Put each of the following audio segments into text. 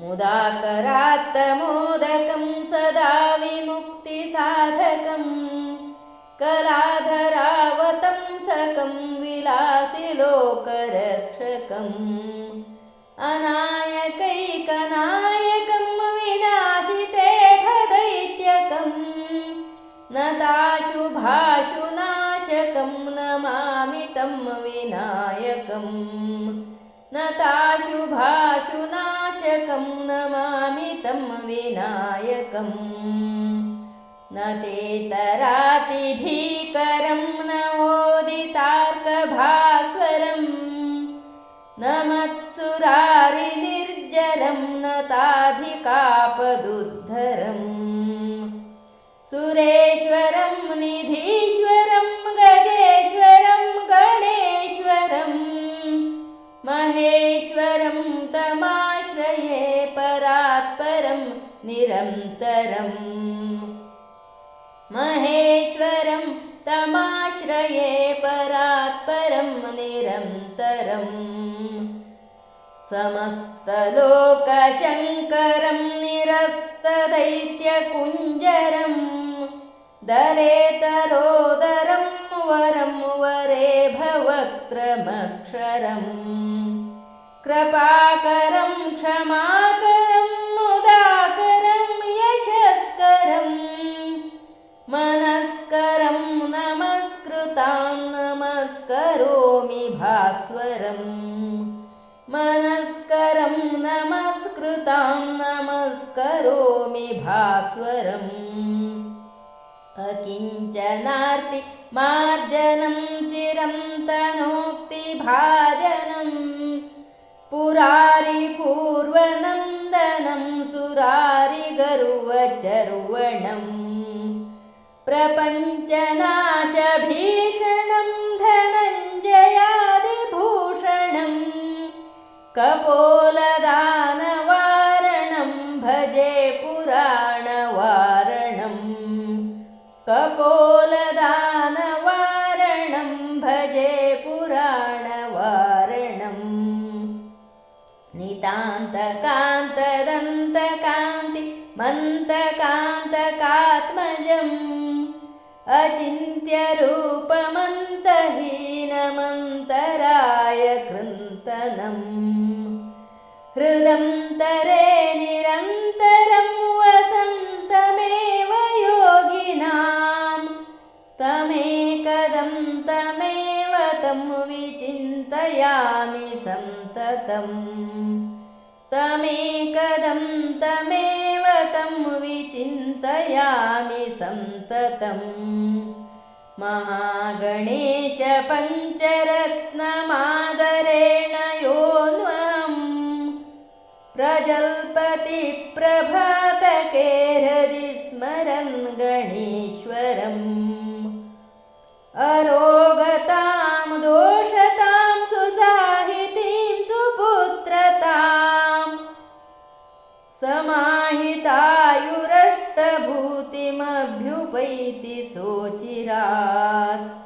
मुदाकरात्तमोदकं सदा विमुक्तिसाधकं कलाधरावतंसकं विलासिलोकरक्षकम् अनायकैकनायकं विनाशिते भदैत्यकं नताशुभाशुनाशकं नमामि तं विनायकम् नताशुभाशुनाशकं नमामि तं विनायकम् न तेतरातिभीकरं न मोदितार्कभास्वरं न मत्सुरारिनिर्जरं न ताधिकापदुद्धरम् सुरेश्वरं निरन्तरम्। महेश्वरं तमाश्रये परात्परं निरन्तरम्। समस्तलोकशङ्करं निरस्तदैत्यकुञ्जरं। दरेतरोदरं वरं वरे भवक्त्रमक्षरम्। कृपाकरं क्षमाकरं मनस्करं नमस्कृतां नमस्करोमि भास्वरम् अकिञ्चनार्ति मार्जनं चिरं तनोक्तिभाजनं पुरारिपूर्वनन्दनं सुरारिगर्वचर्वणम् प्रपञ्चनाशभीषणं कपोलदानवारणं भजे पुराणवारणं। कपोलदानवारणं भजे पुराणवारणम् नितान्तकान्तदन्तकान्ति मन्तकान्तकात्मजम्। अचिन्त्यरूपमन्तहीनमन्तराय कृन्तनम् हृदन्तरे निरन्तरं वसन्तमेव योगिनां तमेकदन्तमेव तं विचिन्तयामि सन्ततम्। तमेकदन्तमेव तं विचिन्तयामि सन्ततम्। महागणेशपञ्चरत्नमादरेण गणेश्वरम्। अरोगतां दोषतां सुसाहितीं सुपुत्रताम्। समाहितायुरष्टभूतिमभ्युपैति सोचिरात्।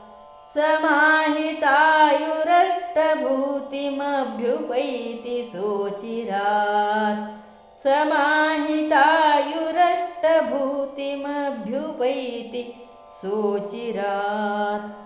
समाहितायुरष्टभूतिमभ्युपैति सोचिरात् समाहितायुरष्टभूतिमभ्युपैति सोचिरात्